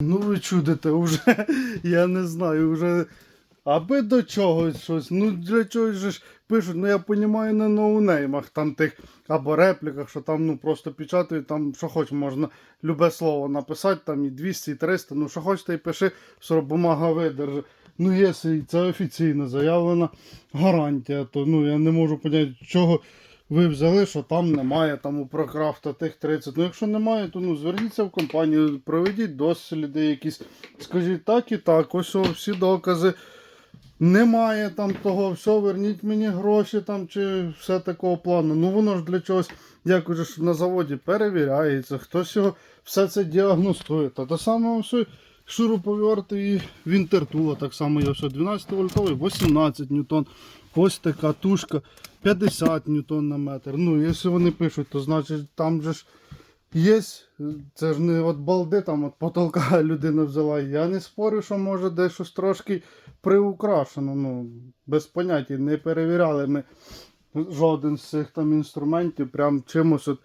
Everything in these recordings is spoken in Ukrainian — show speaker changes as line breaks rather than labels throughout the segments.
Ну ви чудите, вже я не знаю, вже аби до чогось щось. Ну для чогось ж пишуть, ну я розумію на ноунеймах, там тих або репліках, що там ну просто печатають, там що хоч можна любе слово написати, там і 200, і 300, ну що хочете і пиши, все бумага видержи. Ну, якщо це офіційно заявлена гарантія, то ну я не можу поняти, чого ви взяли, що там немає там у прокрафта тих 30. Ну якщо немає, то ну зверніться в компанію, проведіть досліди якісь. Скажіть так і так, ось о, всі докази. Немає там того, все, верніть мені гроші там чи все такого плану. Ну воно ж для чогось, як уже на заводі перевіряється, хтось його все це діагностує. Та те саме все шуруповерти і вінтертула, так само є все 12 вольтовий, 18 ньютон. Ось така тушка 50 ньютон на метр. Ну, якщо вони пишуть, то значить там же ж є. Це ж не от балди, там от потолка людина взяла. Я не спорю, що може десь щось трошки приукрашено. Ну, без поняття. Не перевіряли ми жоден з цих там інструментів, прям чимось от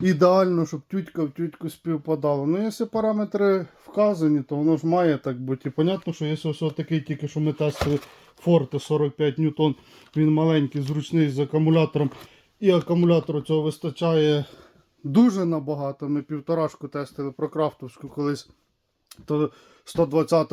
ідеально, щоб тютька в тютьку співпадала. Ну, якщо параметри вказані, то воно ж має так бути. І понятно, що якщо ось такий тільки що ми тестили Forte 45 ньютон, він маленький, зручний з акумулятором. І акумулятору цього вистачає дуже набагато. Ми півторашку тестили про крафтовську колись. То 120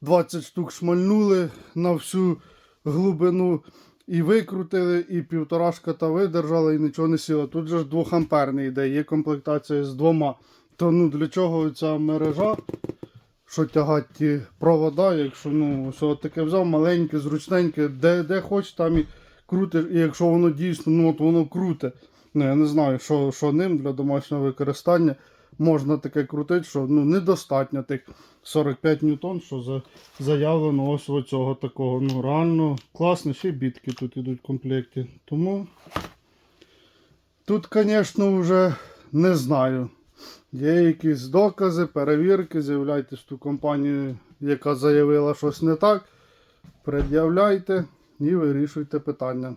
20 штук шмальнули на всю глибину. І викрутили, і півторашка та видержала, і нічого не сіло. Тут же ж 2 амперний йде, є комплектація з двома. То ну для чого ця мережа, що тягать ті провода, якщо ну, все таке взяв, маленьке, зручненьке, де, де хоч, там і крутиш. І якщо воно дійсно, ну от воно круте. Ну я не знаю, що, що ним для домашнього використання можна таке крутити, що ну, недостатньо тих 45 ньютон, що за, заявлено ось у цього такого. Ну реально класно, ще й бітки тут ідуть в комплекті. Тому тут, звісно, вже не знаю. Є якісь докази, перевірки, з'являйтесь ту компанію, яка заявила щось не так. Пред'являйте і вирішуйте питання.